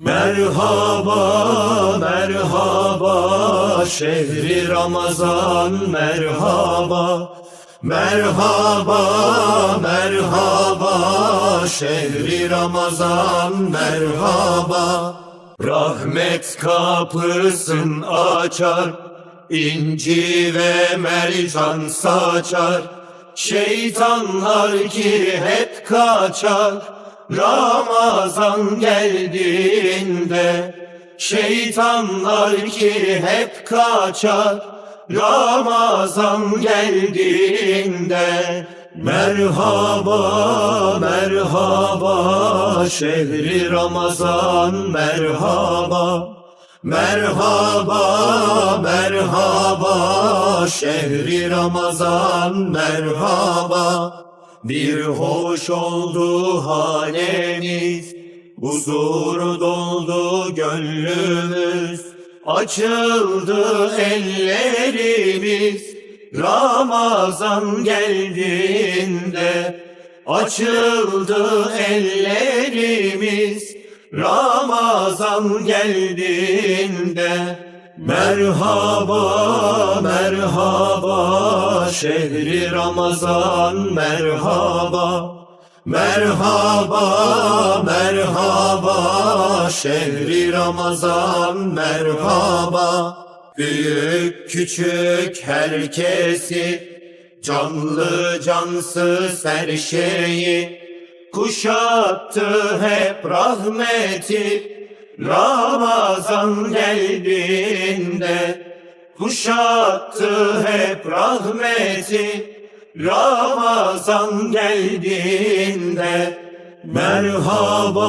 Merhaba, merhaba, şehri Ramazan merhaba. Merhaba, merhaba, şehri Ramazan merhaba. Rahmet kapısın açar, inci ve mercan saçar. Şeytanlar ki hep kaçar, Ramazan geldiğinde Şeytanlar ki hep kaçar. Ramazan geldiğinde Merhaba, merhaba Şehri Ramazan merhaba. Merhaba, merhaba Şehri Ramazan merhaba bir hoş oldu hanemiz, huzur doldu gönlümüz, açıldı ellerimiz, Ramazan geldiğinde, açıldı ellerimiz, Ramazan geldiğinde, Merhaba, merhaba, şehri Ramazan merhaba. Merhaba, merhaba, şehri Ramazan merhaba. Büyük küçük herkesi, canlı cansız her şeyi, kuşattı hep rahmeti, Ramazan geldiğinde kuşattı hep rahmeti. Ramazan geldiğinde Merhaba,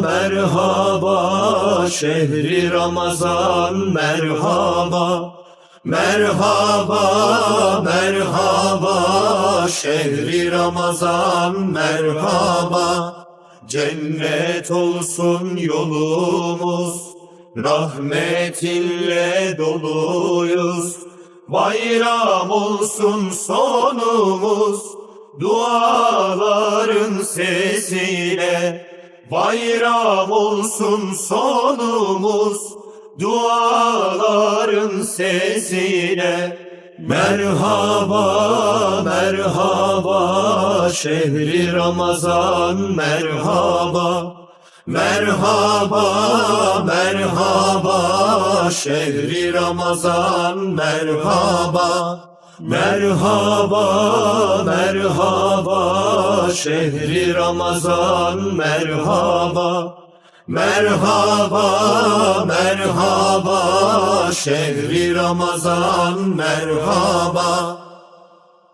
merhaba, şehri Ramazan merhaba Merhaba, merhaba, şehri Ramazan merhaba Cennet olsun yolumuz, rahmetinle doluyuz. Bayram olsun sonumuz, duaların sesiyle. Bayram olsun sonumuz, duaların sesiyle. Merhaba, merhaba, şehri Ramazan merhaba. Merhaba, merhaba, şehri Ramazan merhaba. Merhaba, merhaba, şehri Ramazan merhaba. Merhaba, merhaba, şehri Ramazan merhaba.